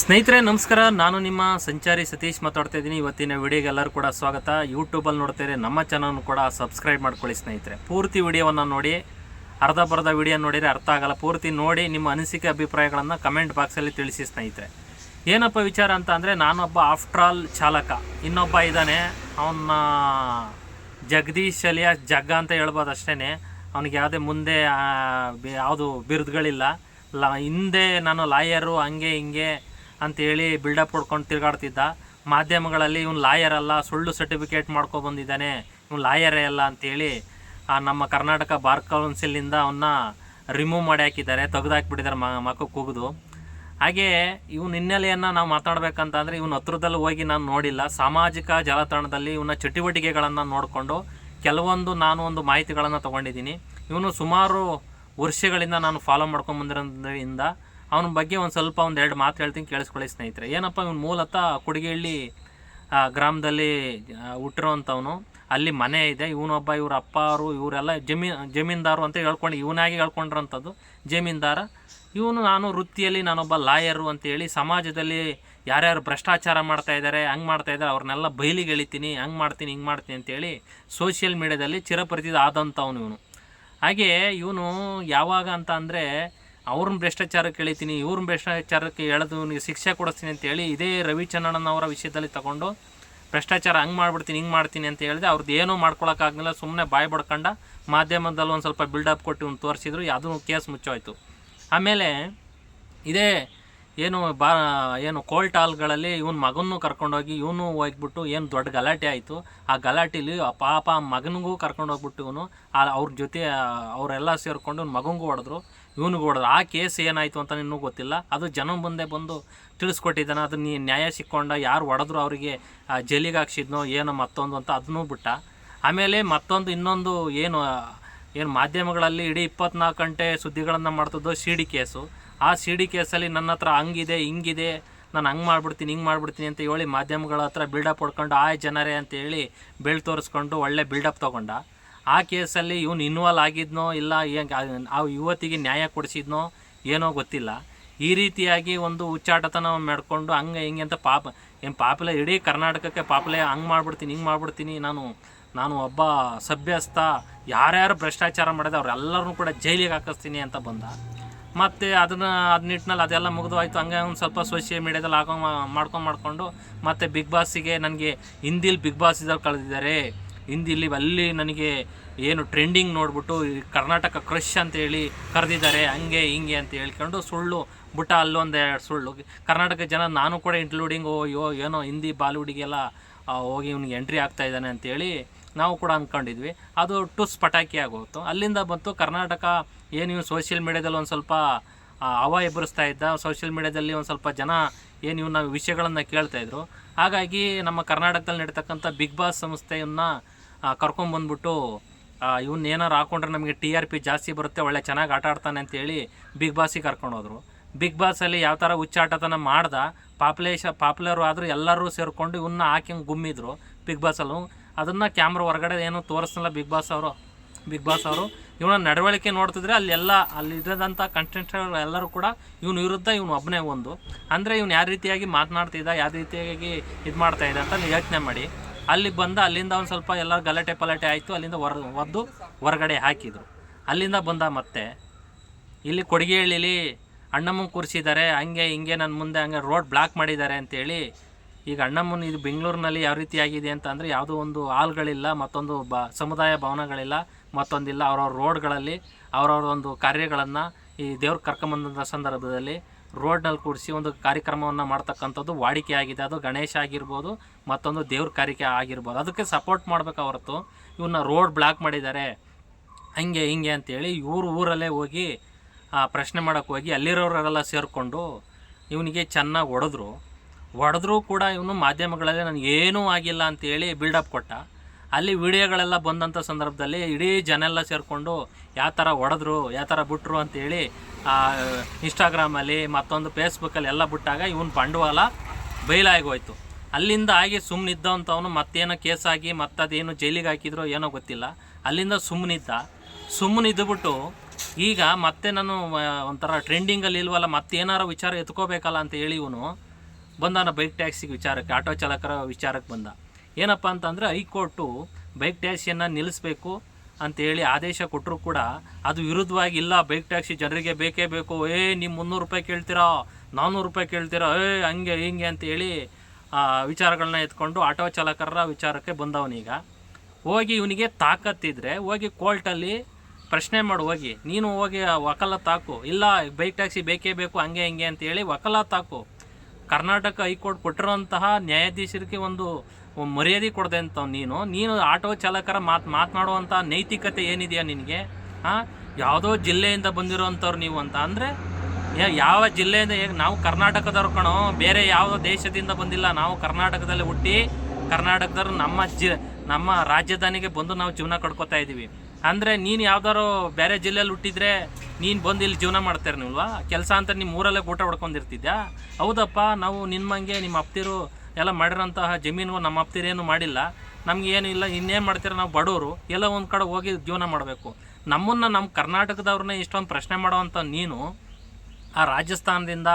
ಸ್ನೇಹಿತರೆ, ನಮಸ್ಕಾರ. ನಾನು ನಿಮ್ಮ ಸಂಚಾರಿ ಸತೀಶ್ ಮಾತಾಡ್ತಾ ಇದ್ದೀನಿ. ಇವತ್ತಿನ ವಿಡಿಯೋಗೆ ಎಲ್ಲರೂ ಕೂಡ ಸ್ವಾಗತ. ಯೂಟ್ಯೂಬಲ್ಲಿ ನೋಡ್ತಾರೆ ನಮ್ಮ ಚಾನಲ್ ಕೂಡ ಸಬ್ಸ್ಕ್ರೈಬ್ ಮಾಡ್ಕೊಳ್ಳಿ ಸ್ನೇಹಿತರೆ. ಪೂರ್ತಿ ವಿಡಿಯೋವನ್ನು ನೋಡಿ, ಅರ್ಧ ಬರ್ಧ ವಿಡಿಯೋ ನೋಡಿದರೆ ಅರ್ಥ ಆಗಲ್ಲ. ಪೂರ್ತಿ ನೋಡಿ ನಿಮ್ಮ ಅನಿಸಿಕೆ, ಅಭಿಪ್ರಾಯಗಳನ್ನು ಕಮೆಂಟ್ ಬಾಕ್ಸಲ್ಲಿ ತಿಳಿಸಿ ಸ್ನೇಹಿತರೆ. ಏನಪ್ಪ ವಿಚಾರ ಅಂತ ಅಂದರೆ, ನಾನೊಬ್ಬ ಆಫ್ಟರ್ ಆಲ್ ಚಾಲಕ. ಇನ್ನೊಬ್ಬ ಇದ್ದಾನೆ. ಅವನ್ನ ಜಗದೀಶ್ ಅಲಿಯ ಜಗ್ಗ ಅಂತ ಹೇಳ್ಬೋದು ಅಷ್ಟೇ ಅವನಿಗೆ ಯಾವುದೇ ಮುಂದೆ ಯಾವುದು ಬಿರುದುಗಳಿಲ್ಲ. ಲ, ಹಿಂದೆ ನಾನು ಲಾಯರು ಹಂಗೆ ಹಿಂಗೆ ಅಂತೇಳಿ ಬಿಲ್ಡಪ್ ಹೊಡ್ಕೊಂಡು ತಿರುಗಾಡ್ತಿದ್ದ. ಮಾಧ್ಯಮಗಳಲ್ಲಿ ಇವನು ಲಾಯರ್ ಅಲ್ಲ, ಸುಳ್ಳು ಸರ್ಟಿಫಿಕೇಟ್ ಮಾಡ್ಕೊಬಂದಿದ್ದಾನೆ ಬಂದಿದ್ದಾನೆ. ಇವನು ಲಾಯರೇ ಅಲ್ಲ ಅಂತೇಳಿ ನಮ್ಮ ಕರ್ನಾಟಕ ಬಾರ್ ಕೌನ್ಸಿಲಿಂದ ಅವನ್ನ ರಿಮೂವ್ ಮಾಡಿ ಹಾಕಿದ್ದಾರೆ ತೆಗೆದಾಕ್ಬಿಟ್ಟಿದ್ದಾರೆ ಮ ಮಕ್ಕಕ್ಕೆ ಕೂಗಿದು. ಹಾಗೇ ಇವನ ಹಿನ್ನೆಲೆಯನ್ನು ನಾವು ಮಾತಾಡಬೇಕಂತಂದರೆ ಇವನ ಹತ್ರದಲ್ಲಿ ಹೋಗಿ ನಾನು ನೋಡಿಲ್ಲ. ಸಾಮಾಜಿಕ ಜಾಲತಾಣದಲ್ಲಿ ಇವನ ಚಟುವಟಿಕೆಗಳನ್ನು ನೋಡಿಕೊಂಡು ಕೆಲವೊಂದು ನಾನು ಒಂದು ಮಾಹಿತಿಗಳನ್ನು ತೊಗೊಂಡಿದ್ದೀನಿ. ಇವನು ಸುಮಾರು ವರ್ಷಗಳಿಂದ ನಾನು ಫಾಲೋ ಮಾಡ್ಕೊಂಡು ಬಂದಿರೋದ್ರಿಂದ ಅವನ ಬಗ್ಗೆ ಒಂದು ಸ್ವಲ್ಪ ಒಂದು ಎರಡು ಮಾತು ಹೇಳ್ತೀನಿ, ಕೇಳಿಸ್ಕೊಳ್ಳಿ ಸ್ನೇಹಿತರೆ. ಏನಪ್ಪ, ಇವನು ಮೂಲತಃ ಕುಡಿಗೆಹಳ್ಳಿ ಗ್ರಾಮದಲ್ಲಿ ಹುಟ್ಟಿರೋವಂಥವನು. ಅಲ್ಲಿ ಮನೆ ಇದೆ. ಇವನೊಬ್ಬ, ಇವ್ರ ಅಪ್ಪ ಅವರು ಇವರೆಲ್ಲ ಜಮೀನ್ ಜಮೀನ್ದಾರು ಅಂತ ಹೇಳ್ಕೊಂಡು ಇವನಾಗಿ ಹೇಳ್ಕೊಂಡಿರೋಂಥದ್ದು ಜಮೀನ್ದಾರ. ಇವನು ನಾನು ವೃತ್ತಿಯಲ್ಲಿ, ನಾನೊಬ್ಬ ಲಾಯರು ಅಂತೇಳಿ ಸಮಾಜದಲ್ಲಿ ಯಾರ್ಯಾರು ಭ್ರಷ್ಟಾಚಾರ ಮಾಡ್ತಾ ಇದ್ದಾರೆ ಹಂಗೆ ಮಾಡ್ತಾ ಇದ್ದಾರೆ ಅವ್ರನ್ನೆಲ್ಲ ಬಯಲಿಗೆ ಎಳಿತೀನಿ, ಹಂಗೆ ಮಾಡ್ತೀನಿ, ಹಿಂಗೆ ಮಾಡ್ತೀನಿ ಅಂತೇಳಿ ಸೋಷಿಯಲ್ ಮೀಡ್ಯಾದಲ್ಲಿ ಚಿರಪರಿಚಿತ ಆದಂಥವನು ಇವನು. ಹಾಗೆ ಇವನು ಯಾವಾಗ ಅಂತ ಅಂದರೆ ಅವ್ರನ್ನ ಭ್ರಷ್ಟಾಚಾರಕ್ಕೆ ಎಳಿತೀನಿ, ಇವ್ರನ್ನ ಭ್ರಷ್ಟಾಚಾರಕ್ಕೆ ಎಳೆದು ಇವನಿಗೆ ಶಿಕ್ಷೆ ಕೊಡಿಸ್ತೀನಿ ಅಂತೇಳಿ ಇದೇ ರವಿಚಂದ್ರನ್ ಅವರ ವಿಷಯದಲ್ಲಿ ತಗೊಂಡು ಭ್ರಷ್ಟಾಚಾರ ಹಂಗೆ ಮಾಡ್ಬಿಡ್ತೀನಿ, ಹಿಂಗೆ ಮಾಡ್ತೀನಿ ಅಂತ ಹೇಳಿದೆ. ಅವ್ರದ್ದು ಏನೂ ಮಾಡ್ಕೊಳಕ್ಕಾಗಲಿಲ್ಲ ಸುಮ್ಮನೆ ಬಾಯಿ ಬಡ್ಕಂಡ ಮಾಧ್ಯಮದಲ್ಲಿ ಒಂದು ಸ್ವಲ್ಪ ಬಿಲ್ಡಪ್ ಕೊಟ್ಟು ಒಂದು ತೋರಿಸಿದ್ರು. ಅದು ಕೇಸ್ ಮುಚ್ಚೋಯ್ತು. ಆಮೇಲೆ ಇದೇ ಏನು ಬಾ, ಏನು ಕೋಲ್ಟ್ ಹಾಲ್ಗಳಲ್ಲಿ ಇವನ ಮಗನೂ ಕರ್ಕೊಂಡೋಗಿ ಇವನು ಹೋಗ್ಬಿಟ್ಟು ಏನು ದೊಡ್ಡ ಗಲಾಟೆ ಆಯಿತು. ಆ ಗಲಾಟೆಲಿ ಪಾಪ ಮಗನಿಗೂ ಕರ್ಕೊಂಡೋಗ್ಬಿಟ್ಟು ಇವನು ಅವ್ರ ಜೊತೆ ಅವರೆಲ್ಲ ಸೇರಿಕೊಂಡು ಮಗನಿಗೂ ಹೊಡೆದ್ರು. ಇವನಿಗೂ ಆ ಕೇಸ್ ಏನಾಯಿತು ಅಂತ ಇನ್ನೂ ಗೊತ್ತಿಲ್ಲ. ಅದು ಜನ ಮುಂದೆ ಬಂದು ತಿಳಿಸ್ಕೊಟ್ಟಿದ್ದಾನೆ. ಅದು ನೀ ನ್ಯಾಯ ಸಿಕ್ಕೊಂಡ ಯಾರು ಹೊಡೆದ್ರು ಅವರಿಗೆ ಜೈಲಿಗೆ ಹಾಕ್ಸಿದ್ನೋ ಏನೋ ಮತ್ತೊಂದು ಅಂತ ಅದನ್ನೂ ಬಿಟ್ಟ. ಆಮೇಲೆ ಮತ್ತೊಂದು ಇನ್ನೊಂದು ಏನು ಏನು ಮಾಧ್ಯಮಗಳಲ್ಲಿ ಇಡೀ ಇಪ್ಪತ್ನಾಲ್ಕು ಗಂಟೆ ಸುದ್ದಿಗಳನ್ನು ಮಾಡ್ತಿದ್ದೋ ಸಿ ಡಿ ಕೇಸು. ಆ ಸಿ ಡಿ ಕೇಸಲ್ಲಿ ನನ್ನ ಹತ್ರ ಹಂಗಿದೆ, ಹಿಂಗಿದೆ, ನಾನು ಹಂಗೆ ಮಾಡ್ಬಿಡ್ತೀನಿ, ಹಿಂಗೆ ಮಾಡ್ಬಿಡ್ತೀನಿ ಅಂತ ಹೇಳಿ ಮಾಧ್ಯಮಗಳ ಹತ್ರ ಬಿಲ್ಡಪ್ ಹೊಡ್ಕೊಂಡು ಆ ಜನರೇ ಅಂತ ಹೇಳಿ ಬೆಳ್ ತೋರಿಸ್ಕೊಂಡು ಒಳ್ಳೆ ಬಿಲ್ಡಪ್ ತೊಗೊಂಡ. ಆ ಕೇಸಲ್ಲಿ ಇವನು ಇನ್ವಾಲ್ವ್ ಆಗಿದ್ನೋ ಇಲ್ಲ ಆ ಯುವತಿಗೆ ನ್ಯಾಯ ಕೊಡಿಸಿದ್ನೋ ಏನೋ ಗೊತ್ತಿಲ್ಲ. ಈ ರೀತಿಯಾಗಿ ಒಂದು ಹುಚ್ಚಾಟತನ ಮಾಡಿಕೊಂಡು ಹಂಗೆ ಹಿಂಗೆ ಅಂತ ಪಾಪ, ಏನು ಪಾಪಲೆ, ಇಡೀ ಕರ್ನಾಟಕಕ್ಕೆ ಪಾಪುಲೆ, ಹಂಗೆ ಮಾಡ್ಬಿಡ್ತೀನಿ, ಹಿಂಗೆ ಮಾಡ್ಬಿಡ್ತೀನಿ, ನಾನು ನಾನು ಒಬ್ಬ ಸಭ್ಯಸ್ಥ, ಯಾರ್ಯಾರು ಭ್ರಷ್ಟಾಚಾರ ಮಾಡಿದೆ, ಅವರೆಲ್ಲರನ್ನೂ ಕೂಡ ಜೈಲಿಗೆ ಹಾಕಿಸ್ತೀನಿ ಅಂತ ಬಂದ. ಮತ್ತು ಅದನ್ನು, ಅದ್ ನಿಟ್ಟಿನಲ್ಲಿ ಅದೆಲ್ಲ ಮುಗಿದು ಆಯಿತು ಹಂಗೆ ಒಂದು ಸ್ವಲ್ಪ ಸೋಷಿಯಲ್ ಮೀಡ್ಯಾದಲ್ಲಿ ಹಾಕೊಂಡು ಮಾಡ್ಕೊಂಡು ಮಾಡಿಕೊಂಡು ಮತ್ತು ಬಿಗ್ ಬಾಸಿಗೆ ನನಗೆ ಹಿಂದಿಲಿ ಬಿಗ್ ಬಾಸ್ ಇದ್ರಲ್ಲಿ ಕಳೆದಿದ್ದಾರೆ. ಹಿಂದಿಲಿ ಅಲ್ಲಿ ನನಗೆ ಏನು ಟ್ರೆಂಡಿಂಗ್ ನೋಡ್ಬಿಟ್ಟು ಕರ್ನಾಟಕ ಕ್ರಶ್ ಅಂತೇಳಿ ಕರೆದಿದ್ದಾರೆ, ಹಂಗೆ ಹಿಂಗೆ ಅಂತ ಹೇಳ್ಕೊಂಡು ಸುಳ್ಳು, ಬುಟ್ಟ ಅಲ್ಲೊಂದು ಎರಡು ಸುಳ್ಳು. ಕರ್ನಾಟಕ ಜನ ನಾನು ಕೂಡ ಇನ್ಕ್ಲೂಡಿಂಗ್ ಅಯ್ಯೋ ಏನೋ ಹಿಂದಿ ಬಾಲಿವುಡಿಗೆಲ್ಲ ಹೋಗಿ ಇವ್ನಿಗೆ ಎಂಟ್ರಿ ಆಗ್ತಾ ಇದ್ದಾನೆ ಅಂತೇಳಿ ನಾವು ಕೂಡ ಅಂದ್ಕೊಂಡಿದ್ವಿ ಅದು ಟುಸ್ ಪಟಾಕಿ ಆಗೋಯ್ತು. ಅಲ್ಲಿಂದ ಬಂತು ಕರ್ನಾಟಕ, ಏನು ಇವ್ನು ಸೋಷಿಯಲ್ ಮೀಡ್ಯಾದಲ್ಲಿ ಒಂದು ಸ್ವಲ್ಪ ಹವ ಎಬ್ಬರಿಸ್ತಾ ಇದ್ದ. ಸೋಷಿಯಲ್ ಮೀಡ್ಯಾದಲ್ಲಿ ಒಂದು ಸ್ವಲ್ಪ ಜನ ಏನು ಇವನ್ನ ವಿಷಯಗಳನ್ನು ಕೇಳ್ತಾಯಿದ್ರು ಹಾಗಾಗಿ ನಮ್ಮ ಕರ್ನಾಟಕದಲ್ಲಿ ನಡೀತಕ್ಕಂಥ ಬಿಗ್ ಬಾಸ್ ಸಂಸ್ಥೆಯನ್ನು ಕರ್ಕೊಂಬಂದ್ಬಿಟ್ಟು ಇವನ್ನ ಏನಾರು ಹಾಕೊಂಡ್ರೆ ನಮಗೆ ಟಿ ಆರ್ ಪಿ ಜಾಸ್ತಿ ಬರುತ್ತೆ, ಒಳ್ಳೆ ಚೆನ್ನಾಗಿ ಆಟ ಆಡ್ತಾನೆ ಅಂತೇಳಿ ಬಿಗ್ ಬಾಸಿಗೆ ಕರ್ಕೊಂಡೋದ್ರು ಬಿಗ್ ಬಾಸಲ್ಲಿ ಯಾವ ಥರ ಹುಚ್ಚಾಟತನ ಮಾಡ್ದ ಪಾಪ್ಯುಲೇಷ ಪಾಪ್ಯುಲರ್ ಆದರೂ ಎಲ್ಲರೂ ಸೇರಿಕೊಂಡು ಇವನ್ನ ಹಾಕಿ ಗುಮ್ಮಿದ್ರು ಬಿಗ್ ಬಾಸಲ್ಲೂ ಅದನ್ನು ಕ್ಯಾಮ್ರಾ ಹೊರಗಡೆ ಏನು ತೋರಿಸ್ನಲ್ಲ ಬಿಗ್ ಬಾಸ್ ಅವರು. ಬಿಗ್ ಬಾಸ್ ಅವರು. ಇವನ ನಡವಳಿಕೆ ನೋಡ್ತಿದ್ರೆ ಅಲ್ಲೆಲ್ಲ ಅಲ್ಲಿ ಇರೋದಂಥ ಕಂಟೆಂಟ್ ಎಲ್ಲರೂ ಕೂಡ ಇವನು ವಿರುದ್ಧ ಇವನು ಒಬ್ಬನೇ ಒಂದು. ಅಂದರೆ ಇವನು ಯಾವ ರೀತಿಯಾಗಿ ಮಾತನಾಡ್ತಿದ್ದ ಯಾವ ರೀತಿಯಾಗಿ ಇದು ಮಾಡ್ತಾ ಇದ್ದ ಅಂತ ಯೋಚನೆ ಮಾಡಿ. ಅಲ್ಲಿ ಬಂದ ಅಲ್ಲಿಂದ ಒಂದು ಸ್ವಲ್ಪ ಎಲ್ಲ ಗಲಾಟೆ ಪಲಾಟೆ ಆಯಿತು, ಅಲ್ಲಿಂದ ಹೊರ ಒದ್ದು ಹೊರಗಡೆ ಹಾಕಿದರು. ಅಲ್ಲಿಂದ ಬಂದ ಮತ್ತೆ, ಇಲ್ಲಿ ಕೊಡಿಗೆಹಳ್ಳಿಲಿ ಅಣ್ಣಮ್ಮನ ಕೂರಿಸಿದ್ದಾರೆ ಹಂಗೆ ಹಿಂಗೆ ನನ್ನ ಮುಂದೆ ಹಂಗೆ ರೋಡ್ ಬ್ಲಾಕ್ ಮಾಡಿದ್ದಾರೆ ಅಂತೇಳಿ. ಈಗ ಅಣ್ಣಮ್ಮನ ಇದು ಬೆಂಗಳೂರಿನಲ್ಲಿ ಯಾವ ರೀತಿಯಾಗಿದೆ ಅಂತ ಅಂದರೆ ಯಾವುದೋ ಒಂದು ಹಾಲ್ಗಳಿಲ್ಲ, ಮತ್ತೊಂದು ಬ ಸಮುದಾಯ ಭವನಗಳಿಲ್ಲ. ಮತ್ತೊಂದಿಲ್ಲ ಅವ್ರವ್ರ ರೋಡ್ಗಳಲ್ಲಿ ಅವ್ರವ್ರ ಒಂದು ಕಾರ್ಯಗಳನ್ನು ಈ ದೇವ್ರ ಕರ್ಕೊಂಬಂದ ಸಂದರ್ಭದಲ್ಲಿ ರೋಡ್ನಲ್ಲಿ ಕೂಡಿಸಿ ಒಂದು ಕಾರ್ಯಕ್ರಮವನ್ನು ಮಾಡ್ತಕ್ಕಂಥದ್ದು ವಾಡಿಕೆ ಆಗಿದೆ. ಅದು ಗಣೇಶ ಆಗಿರ್ಬೋದು, ಮತ್ತೊಂದು ದೇವ್ರ ಕಾರ್ಯಕ್ಕೆ ಆಗಿರ್ಬೋದು. ಅದಕ್ಕೆ ಸಪೋರ್ಟ್ ಮಾಡಬೇಕು ಹೊರತು ಇವನ್ನ ರೋಡ್ ಬ್ಲಾಕ್ ಮಾಡಿದ್ದಾರೆ. ಹಂಗೆ ಹಿಂಗೆ ಅಂತೇಳಿ ಇವರು ಊರಲ್ಲೇ ಹೋಗಿ ಪ್ರಶ್ನೆ ಮಾಡೋಕ್ಕೆ ಹೋಗಿ ಅಲ್ಲಿರೋರೆಲ್ಲ ಸೇರಿಕೊಂಡು ಇವನಿಗೆ ಚೆನ್ನಾಗಿ ಹೊಡೆದ್ರು. ಹೊಡೆದ್ರೂ ಕೂಡ ಇವನು ಮಾಧ್ಯಮಗಳಲ್ಲಿ ನನಗೇನೂ ಆಗಿಲ್ಲ ಅಂತೇಳಿ ಬಿಲ್ಡಪ್ ಕೊಟ್ಟ. ಅಲ್ಲಿ ವಿಡಿಯೋಗಳೆಲ್ಲ ಬಂದಂಥ ಸಂದರ್ಭದಲ್ಲಿ ಇಡೀ ಜನ ಎಲ್ಲ ಸೇರಿಕೊಂಡು ಯಾವ ಥರ ಹೊಡೆದ್ರು ಯಾವ ಥರ ಬಿಟ್ರು ಅಂತೇಳಿ ಇನ್ಸ್ಟಾಗ್ರಾಮಲ್ಲಿ ಮತ್ತೊಂದು ಫೇಸ್ಬುಕ್ಕಲ್ಲಿ ಎಲ್ಲ ಬಿಟ್ಟಾಗ ಇವನ್ ಬಂಡವಾಳ ಬಯಲಾಗಿ ಹೋಯ್ತು. ಅಲ್ಲಿಂದ ಆಗಿ ಸುಮ್ಮನಿದ್ದಂಥವನು ಮತ್ತೇನೋ ಕೇಸಾಗಿ ಮತ್ತದೇನು ಜೈಲಿಗೆ ಹಾಕಿದ್ರೋ ಏನೋ ಗೊತ್ತಿಲ್ಲ. ಅಲ್ಲಿಂದ ಸುಮ್ಮನಿದ್ದ ಸುಮ್ಮನಿದ್ದುಬಿಟ್ಟು ಈಗ ಮತ್ತೆ ನಾನು ಒಂಥರ ಟ್ರೆಂಡಿಂಗಲ್ಲಿ ಇಲ್ವಲ್ಲ ಮತ್ತೆ ಏನಾರ ವಿಚಾರ ಎತ್ಕೋಬೇಕಲ್ಲ ಅಂತ ಹೇಳಿ ಇವನು ಬಂದಾನ ಬೈಕ್ ಟ್ಯಾಕ್ಸಿಗೆ ವಿಚಾರಕ್ಕೆ ಆಟೋ ಚಾಲಕರ ವಿಚಾರಕ್ಕೆ ಬಂದ. ಏನಪ್ಪ ಅಂತಂದರೆ ಹೈಕೋರ್ಟು ಬೈಕ್ ಟ್ಯಾಕ್ಸಿಯನ್ನು ನಿಲ್ಲಿಸಬೇಕು ಅಂತೇಳಿ ಆದೇಶ ಕೊಟ್ಟರು ಕೂಡ ಅದು ವಿರುದ್ಧವಾಗಿ ಇಲ್ಲ, ಬೈಕ್ ಟ್ಯಾಕ್ಸಿ ಜನರಿಗೆ ಬೇಕೇ ಬೇಕು. ಏ, ನೀವು ಮುನ್ನೂರು ರೂಪಾಯಿ ಕೇಳ್ತೀರಾ? ನಾನ್ನೂರು ರೂಪಾಯಿ ಕೇಳ್ತೀರಾ? ಏ, ಹಂಗೆ, ಹಿಂಗೆ ಅಂತೇಳಿ ವಿಚಾರಗಳನ್ನ ಎತ್ಕೊಂಡು ಆಟೋ ಚಾಲಕರ ವಿಚಾರಕ್ಕೆ ಬಂದವನೀಗ ಹೋಗಿ ಇವನಿಗೆ ತಾಕತ್ತಿದ್ರೆ ಹೋಗಿ ಕೋರ್ಟಲ್ಲಿ ಪ್ರಶ್ನೆ ಮಾಡು, ಹೋಗಿ. ನೀನು ಹೋಗಿ ಆ ವಕಾಲತ್ ಹಾಕು. ಇಲ್ಲ, ಬೈಕ್ ಟ್ಯಾಕ್ಸಿ ಬೇಕೇ ಬೇಕು, ಹಂಗೆ, ಹಿಂಗೆ ಅಂತೇಳಿ ವಕಾಲತ್ ಹಾಕು. ಕರ್ನಾಟಕ ಹೈಕೋರ್ಟ್ ಕೊಟ್ಟಿರುವಂತಹ ನ್ಯಾಯಾಧೀಶರಿಗೆ ಒಂದು ಮರ್ಯಾದೆ ಕೊಡದೆ ಅಂತ ನೀನು. ನೀನು ಆಟೋ ಚಾಲಕರ ಮಾತು ಮಾತನಾಡುವಂಥ ನೈತಿಕತೆ ಏನಿದೆಯಾ ನಿನಗೆ? ಹಾಂ ಯಾವುದೋ ಜಿಲ್ಲೆಯಿಂದ ಬಂದಿರೋವಂಥವ್ರು ನೀವು ಅಂತ. ಅಂದರೆ ಯಾವ ಜಿಲ್ಲೆಯಿಂದ ಹೇಗೆ, ನಾವು ಕರ್ನಾಟಕದವ್ರು ಕಣೋ, ಬೇರೆ ಯಾವುದೋ ದೇಶದಿಂದ ಬಂದಿಲ್ಲ. ನಾವು ಕರ್ನಾಟಕದಲ್ಲಿ ಹುಟ್ಟಿ, ಕರ್ನಾಟಕದವ್ರು ನಮ್ಮ ಜಿ, ನಮ್ಮ ರಾಜಧಾನಿಗೆ ಬಂದು ನಾವು ಜೀವನ ಕಡ್ಕೊತಾ ಇದ್ದೀವಿ ಅಂದರೆ, ನೀನು ಯಾವ್ದಾದ್ರು ಬೇರೆ ಜಿಲ್ಲೆಯಲ್ಲಿ ಹುಟ್ಟಿದ್ರೆ, ನೀನು ಬಂದು ಇಲ್ಲಿ ಜೀವನ ಮಾಡ್ತಾರೆ ನೀವಲ್ವಾ ಕೆಲಸ ಅಂತ ನಿಮ್ಮ ಊರಲ್ಲೇ ಊಟ ಹೊಡ್ಕೊಂಡಿರ್ತಿದ್ಯಾ? ಹೌದಪ್ಪ, ನಾವು ನಿಮ್ಮಂಗೆ ನಿಮ್ಮ ಅಪ್ತಿರು ಎಲ್ಲ ಮಾಡಿರೋಂತಹ ಜಮೀನು ನಮ್ಮ ಅಪ್ತಿರೇನು ಮಾಡಿಲ್ಲ. ನಮ್ಗೆ ಏನು ಇಲ್ಲ, ಇನ್ನೇನು ಮಾಡ್ತೀರ ನಾವು ಬಡವರು, ಎಲ್ಲ ಒಂದು ಕಡೆ ಹೋಗಿ ಜೀವನ ಮಾಡಬೇಕು. ನಮ್ಮನ್ನು ನಮ್ಮ ಕರ್ನಾಟಕದವ್ರನ್ನೇ ಇಷ್ಟೊಂದು ಪ್ರಶ್ನೆ ಮಾಡುವಂಥ ನೀನು, ಆ ರಾಜಸ್ಥಾನದಿಂದ